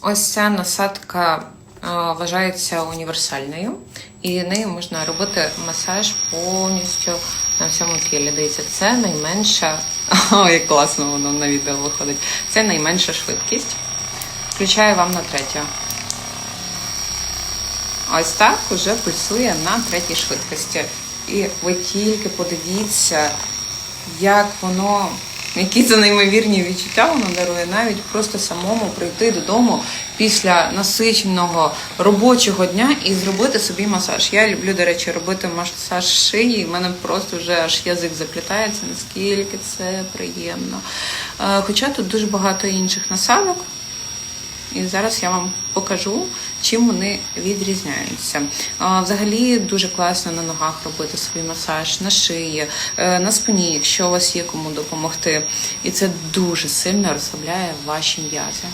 Ось ця насадка е, вважається універсальною, і нею можна робити масаж повністю на всьому тілі. Дивіться, це найменша. О, як класно воно на відео виходить. Це найменша швидкість. Включаю вам на третю. Ось так уже пульсує на третій швидкості. І ви тільки подивіться, як воно, які це неймовірні відчуття воно дарує, навіть просто самому прийти додому після насиченого робочого дня і зробити собі масаж. Я люблю, до речі, робити масаж шиї. в мене просто вже аж язик заплітається, наскільки це приємно. Е, Хоча тут дуже багато інших насадок. І зараз я вам покажу, чим вони відрізняються. Взагалі дуже класно на ногах робити свій масаж, на шиї, е, на спині, якщо у вас є кому допомогти. І це дуже сильно розслабляє ваші м'язи.